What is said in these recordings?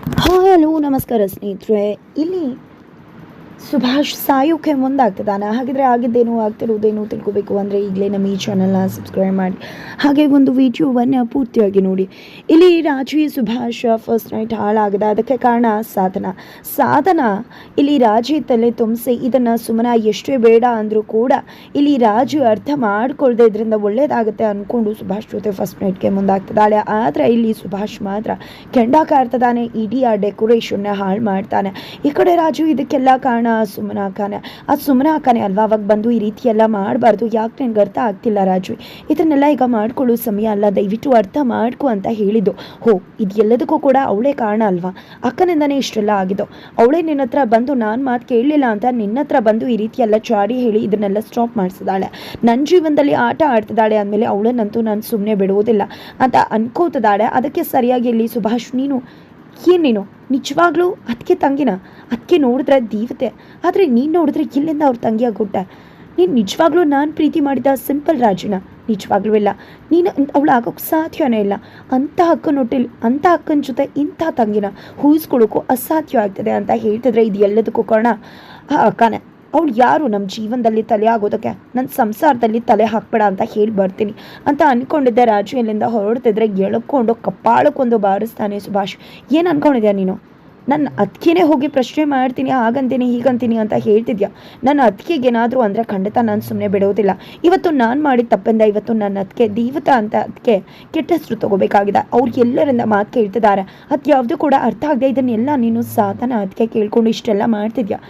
Hello ನಮಸ್ಕಾರ ಸ್ನೇಹಿತರೆ. ಇಲ್ಲಿ ಸುಭಾಷ್ ಸಾಯೋಕೆ ಮುಂದಾಗ್ತದಾನೆ ಹಾಗಿದ್ರೆ ಆಗಿದ್ದೇನು, ಆಗ್ತಿರುವುದೇನು ತಿಳ್ಕೊಬೇಕು ಅಂದರೆ ಈಗಲೇ ನಮ್ಮ ಈ ಚಾನಲ್ನ ಸಬ್ಸ್ಕ್ರೈಬ್ ಮಾಡಿ. ಹಾಗೆ ಒಂದು ವಿಡಿಯೋವನ್ನು ಪೂರ್ತಿಯಾಗಿ ನೋಡಿ. ಇಲ್ಲಿ ರಾಜಿ ಸುಭಾಷ್ ಫಸ್ಟ್ ನೈಟ್ ಹಾಳಾಗದ. ಅದಕ್ಕೆ ಕಾರಣ ಸಾಧನ. ಸಾಧನ ಇಲ್ಲಿ ರಾಜಿ ತಲೆ ತುಂಬಿಸಿ, ಇದನ್ನು ಸುಮನ ಎಷ್ಟೇ ಬೇಡ ಅಂದರೂ ಕೂಡ ಇಲ್ಲಿ ರಾಜು ಅರ್ಥ ಮಾಡ್ಕೊಳ್ದೆ ಇದರಿಂದ ಒಳ್ಳೇದಾಗುತ್ತೆ ಅಂದ್ಕೊಂಡು ಸುಭಾಷ್ ಜೊತೆ ಫಸ್ಟ್ ನೈಟ್ಗೆ ಮುಂದಾಗ್ತದಾಳೆ ಆದರೆ ಇಲ್ಲಿ ಸುಭಾಷ್ ಮಾತ್ರ ಕೆಂಡ ಕಾರ್ತದಾನೆ ಇಡೀ ಆ ಡೆಕೋರೇಷನ್ನ ಹಾಳು ಮಾಡ್ತಾನೆ. ಈ ಕಡೆ ರಾಜು ಇದಕ್ಕೆಲ್ಲ ಕಾರಣ ಸುಮನ ಹಾಕಾನೆ ಆ ಸುಮ್ಮನೆ ಅಕ್ಕನೇ ಅಲ್ವಾ? ಅವಾಗ ಬಂದು ಈ ರೀತಿ ಎಲ್ಲ ಮಾಡಬಾರ್ದು. ಯಾಕೆ ನಿನ್ಗೆ ಅರ್ಥ ಆಗ್ತಿಲ್ಲ ರಾಜು ಇದನ್ನೆಲ್ಲ ಈಗ ಮಾಡ್ಕೊಳ್ಳೋ ಸಮಯ ಅಲ್ಲ. ದಯವಿಟ್ಟು ಅರ್ಥ ಮಾಡ್ಕೊ ಅಂತ ಹೇಳಿದ್ದು. ಹೋ, ಇದು ಎಲ್ಲದಕ್ಕೂ ಕೂಡ ಅವಳೇ ಕಾರಣ ಅಲ್ವಾ? ಅಕ್ಕನಿಂದನೇ ಇಷ್ಟೆಲ್ಲ ಆಗಿದ್ದು. ಅವಳೇ ನಿನ್ನ ಹತ್ರ ಬಂದು ನಾನು ಮಾತು ಕೇಳಲಿಲ್ಲ ಅಂತ ನಿನ್ನ ಹತ್ರ ಬಂದು ಈ ರೀತಿ ಎಲ್ಲ ಚಾಡಿ ಹೇಳಿ ಇದನ್ನೆಲ್ಲ ಸ್ಟಾಪ್ ಮಾಡಿಸಿದಾಳೆ. ನನ್ನ ಜೀವನದಲ್ಲಿ ಆಟ ಆಡ್ತಿದ್ದಾಳೆ ಅಂದಮೇಲೆ ಅವಳನ್ನಂತೂ ನಾನು ಸುಮ್ಮನೆ ಬಿಡುವುದಿಲ್ಲ ಅಂತ ಅನ್ಕೋತಿದ್ದಾಳೆ ಅದಕ್ಕೆ ಸರಿಯಾಗಿ ಇಲ್ಲಿ ಸುಭಾಷ್, ನೀನು ಏನು ನೀನು? ನಿಜವಾಗ್ಲೂ ಅದಕ್ಕೆ ತಂಗಿನ? ಅದಕ್ಕೆ ನೋಡಿದ್ರೆ ದೇವತೆ. ಆದರೆ ನೀನು ನೋಡಿದ್ರೆ ಇಲ್ಲಿಂದ ಅವ್ರ ತಂಗಿಯಾಗ್ಬಿಟ್ಟೆ ನೀನು ನಿಜವಾಗ್ಲೂ ನಾನು ಪ್ರೀತಿ ಮಾಡಿದ ಸಿಂಪಲ್ ರಾಜುನ? ನಿಜವಾಗ್ಲೂ ಇಲ್ಲ. ನೀನು ಅವಳು ಆಗೋಕ್ಕೆ ಸಾಧ್ಯನೇ ಇಲ್ಲ. ಅಂಥ ಅಕ್ಕನ ಹೊಟ್ಟೆಲಿ ಅಂಥ ಅಕ್ಕನ ಜೊತೆ ಇಂಥ ತಂಗಿನ? ಹೂಸ್ಕೊಳ್ಳೋಕ್ಕೂ ಅಸಾಧ್ಯ ಆಗ್ತದೆ ಅಂತ ಹೇಳ್ತಿದ್ರೆ ಇದು ಎಲ್ಲದಕ್ಕೂ ಕಾರಣ? ಆ ಅಕ್ಕನೇ ಅವಳು ಯಾರು? ನಮ್ಮ ಜೀವನದಲ್ಲಿ ತಲೆ ಆಗೋದಕ್ಕೆ? ನನ್ನ ಸಂಸಾರದಲ್ಲಿ ತಲೆ ಹಾಕ್ಬೇಡ ಅಂತ ಹೇಳಿ ಬರ್ತೀನಿ. ಅಂತ ಅಂದ್ಕೊಂಡಿದ್ದೆ ರಾಜು. ಇಲ್ಲಿಂದ ಹೊರಡ್ತಿದ್ರೆ ಎಳ್ಕೊಂಡು ಕಪ್ಪಾಳಕ್ಕೊಂದು ಬಾರಿಸ್ತಾನೆ ಸುಭಾಷ್. ಏನು ಅನ್ಕೊಂಡಿದ್ಯಾ ನೀನು? ನನ್ನ ಅತ್ಕೆನೇ ಹೋಗಿ ಪ್ರಶ್ನೆ ಮಾಡ್ತೀನಿ, ಹಾಗಂತೀನಿ, ಹೀಗಂತೀನಿ ಅಂತ ಹೇಳ್ತಿದ್ಯಾ? ನನ್ನ ಅತ್ಕೆಗೆ ಏನಾದರೂ ಅಂದರೆ ಖಂಡಿತ ನಾನು ಸುಮ್ಮನೆ ಬಿಡೋದಿಲ್ಲ. ಇವತ್ತು ನಾನು ಮಾಡಿದ ತಪ್ಪಿಂದ ಇವತ್ತು ನನ್ನ ಅತ್ಕೆ ದೀವತ ಅಂತ ಅದಕ್ಕೆ ಕೆಟ್ಟ ಹೆಸರು ತಗೋಬೇಕಾಗಿದೆ. ಅವ್ರು ಎಲ್ಲರಿಂದ ಮಾತು ಕೇಳ್ತಿದ್ದಾರೆ. ಅದು ಯಾವುದೂ ಕೂಡ ಅರ್ಥ ಆಗದೆ ಇದನ್ನೆಲ್ಲ ನೀನು ಸಾಧನ ಅದಕ್ಕೆ ಕೇಳ್ಕೊಂಡು ಇಷ್ಟೆಲ್ಲ ಮಾಡ್ತಿದ್ಯಾ?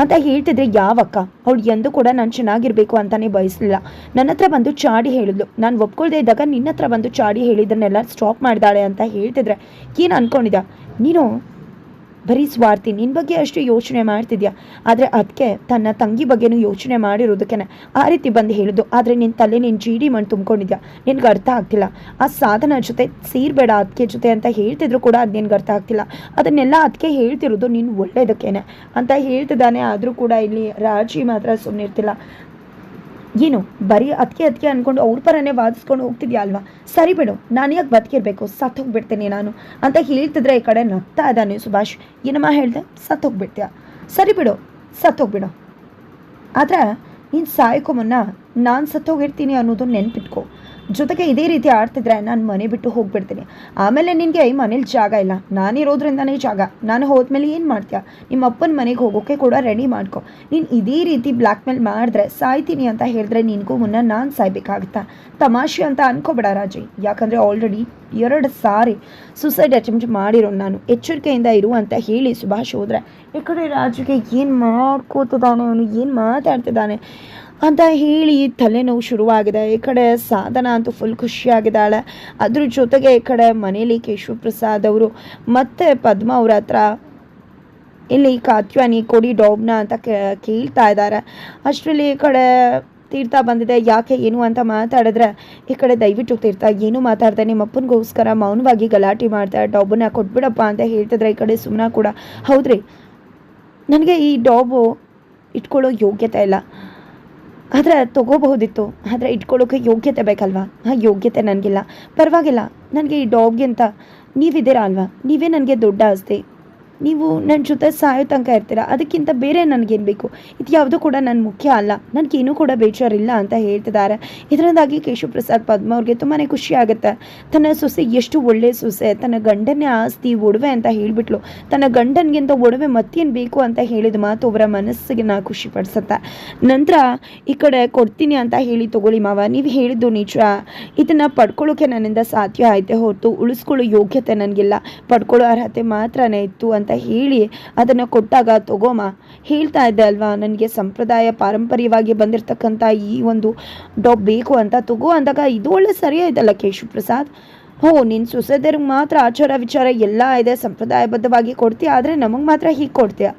ಅಂತ ಹೇಳ್ತಿದ್ರೆ ಯಾವಕ್ಕ? ಅವಳು ಎಂದು ಕೂಡ ನಾನು ಚೆನ್ನಾಗಿರ್ಬೇಕು ಅಂತಾನೆ ಬಯಸಲಿಲ್ಲ ನನ್ನ ಹತ್ರ ಬಂದು ಚಾಡಿ ಹೇಳಿದ್ಲು. ನಾನು ಒಪ್ಕೊಳ್ದೆ ಇದ್ದಾಗ ನಿನ್ನ ಹತ್ರ ಬಂದು ಚಾಡಿ ಹೇಳಿದ್ದನ್ನೆಲ್ಲ ಸ್ಟಾಪ್ ಮಾಡಿದಾಳೆ ಅಂತ ಹೇಳ್ತಿದ್ರೆ ಏನು ಅನ್ಕೊಂಡಿದ ನೀನು ಬರೀ ಸ್ವಾರ್ಥಿ ನಿನ್ನ ಬಗ್ಗೆ ಅಷ್ಟು ಯೋಚನೆ ಮಾಡ್ತಿದ್ಯಾ? ಆದರೆ ಅದಕ್ಕೆ ತನ್ನ ತಂಗಿ ಬಗ್ಗೆನೂ ಯೋಚನೆ ಮಾಡಿರೋದಕ್ಕೆ ಆ ರೀತಿ ಬಂದು ಹೇಳಿದ್ದು ಆದರೆ ನಿನ್ನ ತಲೆ ನಿನ್ನ ಜೀಡಿ ಮಣ್ಣು ತುಂಬ್ಕೊಂಡಿದ್ಯಾ? ನಿನ್ಗೆ ಅರ್ಥ ಆಗ್ತಿಲ್ಲ. ಆ ಸಾಧನ ಜೊತೆ ಸೇರಬೇಡ ಅದಕ್ಕೆ ಜೊತೆ ಅಂತ ಹೇಳ್ತಿದ್ರು ಕೂಡ ಅದು ನಿನ್ಗೆ ಅರ್ಥ ಆಗ್ತಿಲ್ಲ. ಅದನ್ನೆಲ್ಲ ಅದಕ್ಕೆ ಹೇಳ್ತಿರೋದು ನೀನು ಒಳ್ಳೆಯದಕ್ಕೇನೆ ಅಂತ ಹೇಳ್ತಿದ್ದಾನೆ, ಆದರೂ ಕೂಡ ಇಲ್ಲಿ ರಾಜಿ ಮಾತ್ರ ಸುಮ್ಮನೆ ಇರ್ತಿಲ್ಲ ಏನು, ಬರೀ ಅದಕ್ಕೆ ಅದಕ್ಕೆ ಅಂದ್ಕೊಂಡು ಅವ್ರ ಪರನೇ ವಾದಿಸ್ಕೊಂಡು ಹೋಗ್ತಿದ್ಯಾ ಅಲ್ವಾ? ಸರಿ ಬಿಡು, ನಾನು ಯಾಕೆ ಬದುಕಿರ್ಬೇಕು? ಸತ್ತು ಹೋಗ್ಬಿಡ್ತೀನಿ ನಾನು. ಅಂತ ಹೇಳ್ತಿದ್ರೆ ಈ ಕಡೆ ನಗ್ತಾ ಇದ್ದಾನೆ ಸುಭಾಷ್. ಏನಮ್ಮ ಹೇಳ್ದೆ? ಸತ್ತು ಹೋಗ್ಬಿಡ್ತೀಯ? ಸರಿ ಬಿಡು ಸತ್ತು ಹೋಗ್ಬಿಡು. ಆದರೆ, ನೀನು ಸಾಯಕ್ಕೋ ಮುನ್ನ ನಾನು ಸತ್ತೋಗಿರ್ತೀನಿ ಅನ್ನೋದನ್ನ ನೆನ್ಪಿಟ್ಕೊ. ಜೊತೆಗೆ ಇದೇ ರೀತಿ ಆಡ್ತಿದ್ರೆ ನಾನು ಮನೆ ಬಿಟ್ಟು ಹೋಗ್ಬಿಡ್ತೀನಿ. ಆಮೇಲೆ ನಿನಗೆ ಮನೇಲಿ ಜಾಗ ಇಲ್ಲ. ನಾನಿರೋದ್ರಿಂದನೇ ಜಾಗ. ನಾನು ಹೋದ್ಮೇಲೆ ಏನು ಮಾಡ್ತೀಯ? ನಿಮ್ಮ ಅಪ್ಪನ ಮನೆಗೆ ಹೋಗೋಕ್ಕೆ ಕೂಡ ರೆಡಿ ಮಾಡ್ಕೊ. ನೀನು ಇದೇ ರೀತಿ ಬ್ಲ್ಯಾಕ್ ಮೇಲ್ ಮಾಡಿದ್ರೆ ಸಾಯ್ತೀನಿ ಅಂತ ಹೇಳಿದ್ರೆ ನಿನಗೂ ಮುನ್ನ ನಾನು ಸಾಯ್ಬೇಕಾಗುತ್ತಾ? ತಮಾಷೆ ಅಂತ ಅನ್ಕೋಬೇಡ ರಾಜಿ. ಯಾಕಂದರೆ ಆಲ್ರೆಡಿ ಎರಡು ಸಾರಿ ಸುಸೈಡ್ ಅಟೆಂಪ್ಟ್ ಮಾಡಿರೋ ನಾನು. ಎಚ್ಚರಿಕೆಯಿಂದ ಇರು ಅಂತ ಹೇಳಿ ಸುಭಾಷ್ ಹೋದ್ರೆ, ಈ ಕಡೆ ರಾಜುಗೆ ಏನು ಮಾಡ್ಕೋತಿದ್ದಾನೆ? ಅವನು ಏನು ಮಾತಾಡ್ತಿದ್ದಾನೆ? ಅಂತ ಹೇಳಿ ತಲೆನೋವು ಶುರುವಾಗಿದೆ. ಈ ಕಡೆ ಸಾಧನ ಅಂತೂ ಫುಲ್ ಖುಷಿಯಾಗಿದ್ದಾಳೆ. ಅದ್ರ ಜೊತೆಗೆ ಈ ಕಡೆ ಮನೇಲಿ ಕೇಶವ ಪ್ರಸಾದ್ ಅವರು ಮತ್ತೆ ಪದ್ಮ ಅವ್ರ ಹತ್ರ ಇಲ್ಲಿ ಕಾತ್ಯಾನಿ, ಕೊಡಿ, ಡಾಬ್ನ ಅಂತ ಕೇಳ್ತಾ ಇದ್ದಾರೆ. ಅಷ್ಟರಲ್ಲಿ ಈ ಕಡೆ ತೀರ್ಥ ಬಂದಿದೆ. ಯಾಕೆ, ಏನು ಅಂತ ಮಾತಾಡಿದ್ರೆ, ಈ ಕಡೆ ದಯವಿಟ್ಟು ತೀರ್ಥ, ಏನು ಮಾತಾಡ್ತಾ ನಿಮ್ಮ ಅಪ್ಪನಿಗೋಸ್ಕರ ಮೌನವಾಗಿ ಗಲಾಟೆ ಮಾಡ್ತಾ ಡಾಬನ್ನ ಕೊಟ್ಬಿಡಪ್ಪ ಅಂತ ಹೇಳ್ತಿದ್ರೆ ಈ ಕಡೆ ಸುಮ್ಮನೆ ಕೂಡ. ಹೌದ್ರಿ? ನನಗೆ ಈ ಡಾಬು ಇಟ್ಕೊಳ್ಳೋ ಯೋಗ್ಯತೆ ಇಲ್ಲ. ಆದರೆ ತೊಗೋಬಹುದಿತ್ತು. ಆದರೆ ಇಟ್ಕೊಳ್ಳೋಕೆ ಯೋಗ್ಯತೆ ಬೇಕಲ್ವಾ? ಹಾಂ, ಯೋಗ್ಯತೆ ನನಗಿಲ್ಲ. ಪರವಾಗಿಲ್ಲ. ನನಗೆ ಈ ಡಾಬ್ಗಿಂತ ನೀವಿದ್ದೀರಾ ಅಲ್ವಾ? ನೀವೇ ನನಗೆ ದೊಡ್ಡ ಆಸ್ತಿ. ನೀವು ನನ್ನ ಜೊತೆ ಸಾಯೋ ತನಕ ಇರ್ತೀರ? ಅದಕ್ಕಿಂತ ಬೇರೆ ನನಗೇನು ಬೇಕು? ಇದು ಯಾವುದೂ ಕೂಡ ನನ್ನ ಮುಖ್ಯ ಅಲ್ಲ. ನನಗೇನೂ ಕೂಡ ಬೇಜಾರಿಲ್ಲ ಅಂತ ಹೇಳ್ತಿದ್ದಾರೆ. ಇದರಿಂದಾಗಿ ಕೇಶವ ಪ್ರಸಾದ್ ಪದ್ಮ ಅವ್ರಿಗೆ ತುಂಬಾ ಖುಷಿ ಆಗುತ್ತೆ. ತನ್ನ ಸೊಸೆ ಎಷ್ಟು ಒಳ್ಳೆ ಸೊಸೆ, ತನ್ನ ಗಂಡನೇ ಆಸ್ತಿ ಒಡವೆ ಅಂತ ಹೇಳಿಬಿಟ್ಲು. ತನ್ನ ಗಂಡನಿಗಿಂತ ಒಡವೆ ಮತ್ತೇನು ಬೇಕು ಅಂತ ಹೇಳಿದ ಮಾತು ಅವರ ಮನಸ್ಸಿಗೆ ನಾ ಖುಷಿ ಪಡಿಸುತ್ತೆ. ನಂತರ ಈ ಕಡೆ ಕೊಡ್ತೀನಿ ಅಂತ ಹೇಳಿ ತಗೊಳ್ಳಿ ಮಾವ. ನೀವು ಹೇಳಿದ್ದು ನಿಜ. ಇದನ್ನು ಪಡ್ಕೊಳ್ಳೋಕೆ ನನ್ನಿಂದ ಸಾಧ್ಯ ಆಯಿತೆ ಹೊರತು ಉಳಿಸ್ಕೊಳ್ಳೋ ಯೋಗ್ಯತೆ ನನಗಿಲ್ಲ. ಪಡ್ಕೊಳ್ಳೋ ಅರ್ಹತೆ ಮಾತ್ರನೇ ಇತ್ತು ಅಂತ ಹೇಳಿ ಅದನ್ನು ಕೊಟ್ಟಾಗ, ತಗೋಮ, ಹೇಳ್ತಾ ಇದ್ದೆ ಅಲ್ವಾ? ನನಗೆ ಸಂಪ್ರದಾಯ ಪಾರಂಪರ್ಯವಾಗಿ ಬಂದಿರತಕ್ಕಂಥ ಈ ಒಂದು ಡಾಬ್ ಬೇಕು ಅಂತ. ತಗೋ ಅಂದಾಗ, ಇದು ಒಳ್ಳೆ ಸರಿಯಾಯ್ತಲ್ಲ ಕೇಶವ ಪ್ರಸಾದ್ ಹೋ ನಿನ್ನ ಸೊಸೆದರಿಗೆ ಮಾತ್ರ ಆಚಾರ ವಿಚಾರ ಎಲ್ಲ ಇದೆ. ಸಂಪ್ರದಾಯಬದ್ಧವಾಗಿ ಕೊಡ್ತೀಯ, ಆದರೆ ನಮಗೆ ಮಾತ್ರ ಹೀಗೆ ಕೊಡ್ತೀಯ.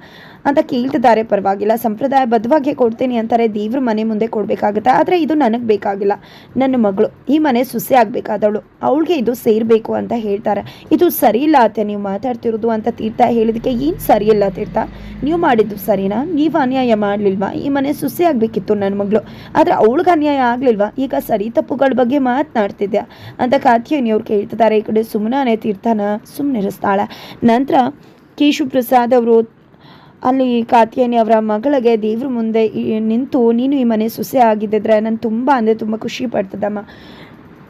ಅಂತ ಕೇಳ್ತಿದ್ದಾರೆ. ಪರವಾಗಿಲ್ಲ, ಸಂಪ್ರದಾಯ ಬದ್ಧವಾಗಿ ಕೊಡ್ತೀನಿ ಅಂತಾರೆ. ದೇವ್ರ ಮನೆ ಮುಂದೆ ಕೊಡಬೇಕಾಗುತ್ತೆ? ಆದರೆ ಇದು ನನಗೆ ಬೇಕಾಗಿಲ್ಲ. ನನ್ನ ಮಗಳು, ಈ ಮನೆ ಸುಸೆ ಆಗಬೇಕಾದವಳು. ಅವಳಿಗೆ ಇದು ಸೇರಬೇಕು ಅಂತ ಹೇಳ್ತಾರೆ. ಇದು ಸರಿ ಇಲ್ಲ ಅತ್ತೆ ನೀವು ಮಾತಾಡ್ತಿರೋದು ಅಂತ ತೀರ್ಥ ಹೇಳಿದಕ್ಕೆ ಏನು ಸರಿ ಇಲ್ಲ ತೀರ್ಥ? ನೀವು ಮಾಡಿದ್ದು ಸರಿನಾ? ನೀವು ಅನ್ಯಾಯ ಮಾಡಲಿಲ್ವಾ? ಈ ಮನೆ ಸುಸೆ ಆಗಬೇಕಿತ್ತು ನನ್ನ ಮಗಳು. ಆದರೆ ಅವಳಿಗೆ ಅನ್ಯಾಯ ಆಗಲಿಲ್ವಾ? ಈಗ ಸರಿ ತಪ್ಪುಗಳ ಬಗ್ಗೆ ಮಾತನಾಡ್ತಿದ್ಯಾ? ಅಂತ ಕಾತ್ಯನಿ ಅವ್ರು ಕೇಳ್ತಿದ್ದಾರೆ. ಈ ಕಡೆ ಸುಮ್ಮನೆ ತೀರ್ಥನ ಸುಮ್ಮನಿರಿಸ್ತಾಳೆ ನಂತರ ಕೇಶು ಪ್ರಸಾದ್ ಅವರು ಅಲ್ಲಿ ಕಾತ್ಯಾಯನಿ ಅವರ ಮಗಳಿಗೆ ದೇವ್ರ ಮುಂದೆ ನಿಂತು, ನೀನು ಈ ಮನೆ ಸೊಸೆ ಆಗಿದ್ದಿದ್ರೆ ನಾನು ತುಂಬ ಅಂದರೆ ತುಂಬ ಖುಷಿ ಪಡ್ತದಮ್ಮ.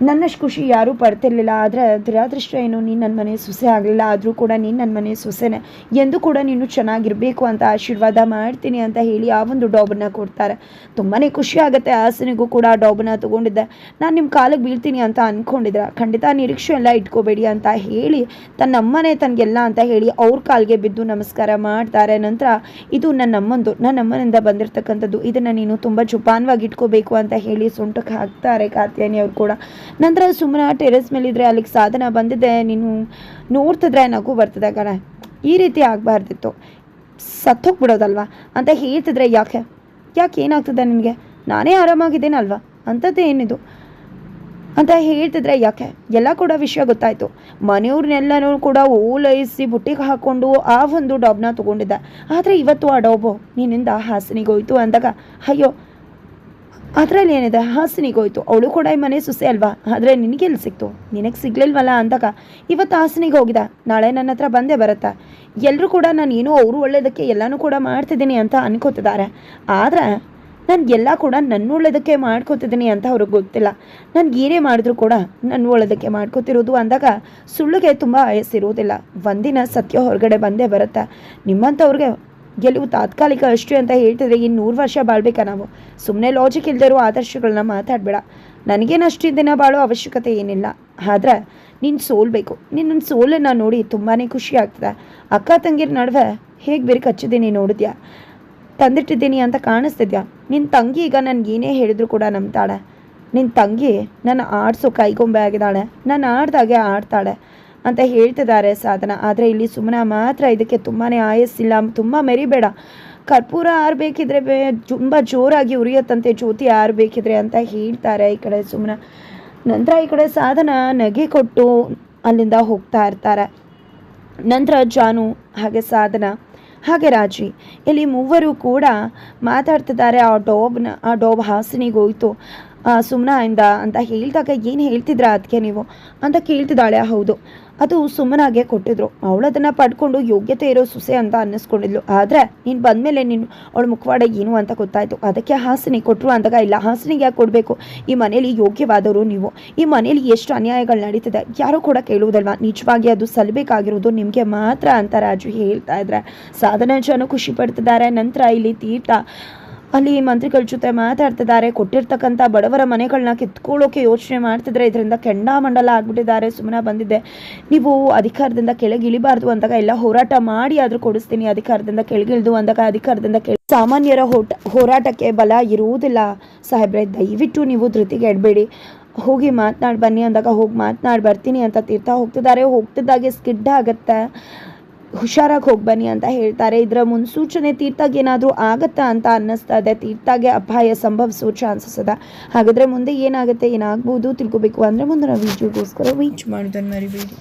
ನನ್ನಷ್ಟು ಖುಷಿ ಯಾರೂ ಪಡ್ತಿರ್ಲಿಲ್ಲ. ಆದರೆ ದುರಾದೃಷ್ಟ ಏನು? ನೀನು ನನ್ನ ಮನೆ ಸೊಸೆ ಆಗಲಿಲ್ಲ. ಆದರೂ ಕೂಡ ನೀನು ನನ್ನ ಮನೆ ಸೊಸೆನೆ. ಎಂದು ಕೂಡ ನೀನು ಚೆನ್ನಾಗಿರಬೇಕು ಅಂತ ಆಶೀರ್ವಾದ ಮಾಡ್ತೀನಿ ಅಂತ ಹೇಳಿ ಆ ಒಂದು ಡಾಬನ್ನ ಕೊಡ್ತಾರೆ. ತುಂಬಾ ಖುಷಿ ಆಗುತ್ತೆ ಹಾಸನಿಗೂ ಕೂಡ ಆ ಡಾಬನ್ನ ತೊಗೊಂಡಿದ್ದೆ. ನಾನು ನಿಮ್ಮ ಕಾಲಿಗೆ ಬೀಳ್ತೀನಿ ಅಂತ ಅಂದ್ಕೊಂಡಿದ್ರೆ ಖಂಡಿತ ನಿರೀಕ್ಷೆ ಎಲ್ಲ ಇಟ್ಕೋಬೇಡಿ ಅಂತ ಹೇಳಿ ತನ್ನ ಅಮ್ಮನೇ ತನಗೆಲ್ಲ ಅಂತ ಹೇಳಿ ಅವ್ರ ಕಾಲಿಗೆ ಬಿದ್ದು ನಮಸ್ಕಾರ ಮಾಡ್ತಾರೆ. ನಂತರ ಇದು ನನ್ನ ಅಮ್ಮಂದು. ನನ್ನ ಅಮ್ಮನಿಂದ ಬಂದಿರತಕ್ಕಂಥದ್ದು. ಇದನ್ನು ನೀನು ತುಂಬ ಜುಪಾನ್ವಾಗಿ ಇಟ್ಕೋಬೇಕು ಅಂತ ಹೇಳಿ ಸೊಂಟಕ್ಕೆ ಹಾಕ್ತಾರೆ ಕಾತ್ಯಾನಿ ಅವ್ರು ಕೂಡ. ನಂತರ ಸುಮ್ಮನೆ ಟೆರೆಸ್ ಮೇಲಿದ್ರೆ ಅಲ್ಲಿಗೆ ಸಾಧನ ಬಂದಿದೆ. ನೀನು ನೋಡ್ತಿದ್ರೆ ನಗು ಬರ್ತದೆ ಕಣ. ಈ ರೀತಿ ಆಗಬಾರ್ದಿತ್ತು. ಸತ್ತೋಗ್ಬಿಡೋದಲ್ವಾ? ಅಂತ ಹೇಳ್ತಿದ್ರೆ ಯಾಕೆ? ಯಾಕೆ ಏನಾಗ್ತದೆ ನಿನಗೆ? ನಾನೇ ಆರಾಮಾಗಿದ್ದೇನಲ್ವಾ? ಅಂಥದ್ದು ಏನಿದು? ಅಂತ ಹೇಳ್ತಿದ್ರೆ ಯಾಕೆ? ಎಲ್ಲ ಕೂಡ ವಿಷಯ ಗೊತ್ತಾಯಿತು. ಮನೆಯವ್ರನ್ನೆಲ್ಲನೂ ಕೂಡ ಓಲೈಸಿ ಬುಟ್ಟಿಗೆ ಹಾಕ್ಕೊಂಡು ಆ ಒಂದು ಡಾಬ್ನ ತೊಗೊಂಡಿದ್ದೆ. ಆದರೆ ಇವತ್ತು ಆ ಡಾಬು ನಿನ್ನಿಂದ ಹಾಸನಿಗೆ ಹೋಯ್ತು ಅಂದಾಗ, ಅಯ್ಯೋ ಅದರಲ್ಲಿ ಏನಿದೆ? ಹಾಸನಿಗೋಯ್ತು ಅವಳು ಕೂಡ ಈ ಮನೆ ಸುಸೆ ಅಲ್ವಾ? ಆದರೆ ನಿನಗೆಲ್ಲಿ ಸಿಕ್ತು? ನಿನಗೆ ಸಿಗ್ಲಿಲ್ವಲ್ಲ ಅಂದಾಗ ಇವತ್ತು ಹಾಸನಿಗೆ ಹೋಗಿದ. ನಾಳೆ ನನ್ನ ಹತ್ರ ಬಂದೇ ಬರುತ್ತಾ? ಎಲ್ಲರೂ ಕೂಡ ನಾನು ಏನೋ ಅವರು ಒಳ್ಳೆಯದಕ್ಕೆ ಎಲ್ಲನೂ ಕೂಡ ಮಾಡ್ತಿದ್ದೀನಿ ಅಂತ ಅನ್ಕೋತಿದ್ದಾರೆ. ಆದರೆ ನಾನು ಎಲ್ಲ ಕೂಡ ನನ್ನ ಒಳ್ಳೆಯದಕ್ಕೆ ಮಾಡ್ಕೋತಿದ್ದೀನಿ ಅಂತ ಅವ್ರಿಗೆ ಗೊತ್ತಿಲ್ಲ. ನಾನು ಏನೇ ಮಾಡಿದ್ರು ಕೂಡ ನನ್ನ ಒಳ್ಳೆಯದಕ್ಕೆ ಮಾಡ್ಕೋತಿರೋದು ಅಂದಾಗ ಸುಳ್ಳುಗೆ ತುಂಬ ಆಯಸ್ಸಿರೋದಿಲ್ಲ. ಒಂದಿನ ಸತ್ಯ ಹೊರಗಡೆ ಬಂದೇ ಬರುತ್ತೆ? ನಿಮ್ಮಂಥವ್ರಿಗೆ ಗೆಲುವು ತಾತ್ಕಾಲಿಕ ಅಷ್ಟು ಅಂತ ಹೇಳ್ತಿದ್ರೆ ಇನ್ನು ನೂರು ವರ್ಷ ಬಾಳ್ಬೇಕಾ ನಾವು. ಸುಮ್ಮನೆ ಲಾಜಿಕ್ ಇಲ್ದಿರೋ ಆದರ್ಶಗಳನ್ನ ಮಾತಾಡಬೇಡ. ನನಗೇನು ಅಷ್ಟು ದಿನ ಬಾಳೋ ಅವಶ್ಯಕತೆ ಏನಿಲ್ಲ. ಆದ್ರೆ ನೀನು ಸೋಲ್ಬೇಕು ನಿನ್ನ ಸೋಲನ್ನು ನೋಡಿ ತುಂಬಾ ಖುಷಿ ಆಗ್ತದೆ. ಅಕ್ಕ ತಂಗಿರ ನಡುವೆ ಹೇಗೆ ಬೇರೆ ಕಚ್ಚಿದ್ದೀನಿ ನೋಡಿದ್ಯಾ? ತಂದಿಟ್ಟಿದ್ದೀನಿ ಅಂತ ಕಾಣಿಸ್ತಿದ್ಯಾ? ನಿನ್ನ ತಂಗಿ ಈಗ ನನ್ಗೆ ಏನೇ ಹೇಳಿದ್ರು ಕೂಡ ನಂಬ್ತಾಳೆ. ನಿನ್ನ ತಂಗಿ ನನ್ನ ಆಡಿಸೋ ಕೈಗೊಂಬೆ ಆಗಿದ್ದಾಳೆ. ನಾನು ಆಡ್ದಾಗೆ ಆಡ್ತಾಳೆ. ಅಂತ ಹೇಳ್ತಿದ್ದಾರೆ ಸಾಧನ. ಆದರೆ ಇಲ್ಲಿ ಸುಮ್ಮನೆ ಮಾತ್ರ ಇದಕ್ಕೆ ತುಂಬಾ ಆಯಸ್ಸಿಲ್ಲ, ತುಂಬ ಮೆರಿಬೇಡ. ಕರ್ಪೂರ ಆರಬೇಕಿದ್ರೆ ಬೇ, ತುಂಬ ಜೋರಾಗಿ ಉರಿಯತ್ತಂತೆ ಜ್ಯೋತಿ ಆರಬೇಕಿದ್ರೆ ಅಂತ ಹೇಳ್ತಾರೆ ಈ ಕಡೆ ಸುಮ್ಮನ ನಂತರ ಈ ಕಡೆ ಸಾಧನ ನಗೆ ಕೊಟ್ಟು ಅಲ್ಲಿಂದ ಹೋಗ್ತಾ ಇರ್ತಾರೆ. ನಂತರ ಜಾನು, ಹಾಗೆ ಸಾಧನ, ಹಾಗೆ ರಾಜಿ. ಇಲ್ಲಿ ಮೂವರು ಕೂಡ ಮಾತಾಡ್ತಿದ್ದಾರೆ. ಆ ಡೋಬ್ನ, ಆ ಡೋಬ್ ಹಾಸನಿಗೆ ಹೋಯ್ತು ಸುಮ್ಮನಿಂದ ಅಂತ ಹೇಳಿದಾಗ ಏನು ಹೇಳ್ತಿದ್ರ ಅದಕ್ಕೆ ನೀವು? ಅಂತ ಕೇಳ್ತಿದ್ದಾಳೆ, ಹೌದು. ಅದು ಸುಮ್ಮನಾಗೆ ಕೊಟ್ಟಿದ್ರು. ಅವಳು ಅದನ್ನು ಪಡ್ಕೊಂಡು ಯೋಗ್ಯತೆ ಇರೋ ಸೊಸೆ ಅಂತ ಅನ್ನಿಸ್ಕೊಂಡಿದ್ಲು. ಆದರೆ ನೀನು ಬಂದಮೇಲೆ ನೀನು ಅವಳ ಮುಖವಾಡ ಏನು ಅಂತ ಗೊತ್ತಾಯಿತು. ಅದಕ್ಕೆ ಹಾಸನಿ ಕೊಟ್ಟರು ಅಂದಾಗ, ಇಲ್ಲ, ಹಾಸನಿಗೆ ಯಾಕೆ ಕೊಡಬೇಕು? ಈ ಮನೇಲಿ ಯೋಗ್ಯವಾದವರು ನೀವು. ಈ ಮನೇಲಿ ಎಷ್ಟು ಅನ್ಯಾಯಗಳು ನಡೀತಿದೆ. ಯಾರೂ ಕೂಡ ಕೇಳುವುದಲ್ವಾ? ನಿಜವಾಗಿ ಅದು ಸಲ್ಲಬೇಕಾಗಿರೋದು ನಿಮಗೆ ಮಾತ್ರ ಅಂತ ರಾಜು ಹೇಳ್ತಾ ಇದ್ರೆ. ಸಾಧನ ಜನ ಖುಷಿ ಪಡ್ತಿದ್ದಾರೆ. ನಂತರ ಇಲ್ಲಿ ತೀರ್ಥ ಅಲ್ಲಿ ಮಂತ್ರಿಗಳ ಜೊತೆ ಮಾತಾಡ್ತಿದ್ದಾರೆ. ಕೊಟ್ಟಿರ್ತಕ್ಕಂಥ ಬಡವರ ಮನೆಗಳನ್ನ ಕಿತ್ಕೊಳ್ಳೋಕೆ ಯೋಚನೆ ಮಾಡ್ತಿದ್ರೆ ಇದರಿಂದ ಕೆಂಡಾಮಂಡಲ ಆಗ್ಬಿಟ್ಟಿದ್ದಾರೆ. ಸುಮ್ಮನೆ ಬಂದಿದ್ದೆ. ನೀವು ಅಧಿಕಾರದಿಂದ ಕೆಳಗೆ ಇಳಿಬಾರ್ದು ಅಂದಾಗ ಎಲ್ಲ ಹೋರಾಟ ಮಾಡಿ ಆದರೂ ಕೊಡಿಸ್ತೀನಿ. ಅಧಿಕಾರದಿಂದ ಕೆಳಗಿಳಿದು ಅಂದಾಗ ಅಧಿಕಾರದಿಂದ ಕೆಳ ಸಾಮಾನ್ಯರ ಹೋಟ, ಹೋರಾಟಕ್ಕೆ ಬಲ ಇರುವುದಿಲ್ಲ. ಸಾಹೇಬ್ರೆ, ದಯವಿಟ್ಟು ನೀವು ಧೃತಿಗೆ ಎಡಬೇಡಿ. ಹೋಗಿ ಮಾತನಾಡಿ ಬನ್ನಿ ಅಂದಾಗ ಹೋಗಿ ಮಾತನಾಡಿ ಬರ್ತೀನಿ ಅಂತ ತೀರ್ಥ ಹೋಗ್ತಿದ್ದಾರೆ. ಹೋಗ್ತಿದ್ದಾಗೆ ಸ್ಕಿಡ್ ಆಗತ್ತೆ. ಹುಷಾರಾಗಿ ಹೋಗಿ ಬನ್ನಿ ಅಂತ ಹೇಳ್ತಾರೆ. ಇದರ ಮುನ್ಸೂಚನೆ ತೀರ್ಥಗೆ ಏನಾದರೂ ಆಗತ್ತಾ ಅಂತ ಅನ್ನಿಸ್ತಾ ಇದೆ. ತೀರ್ಥಾಗೆ ಅಪಾಯ ಸಂಭವಿಸುವ ಚಾನ್ಸಸ್ ಅದ. ಹಾಗಾದರೆ ಮುಂದೆ ಏನಾಗುತ್ತೆ, ಏನಾಗ್ಬೋದು ತಿಳ್ಕೊಬೇಕು. ಅಂದರೆ ಮುಂದಿನ ವೀಡಿಯೋಗೋಸ್ಕರ ವೀಚ್ ಮಾಡೋದನ್ನು ಮರಿಬೇಡಿ.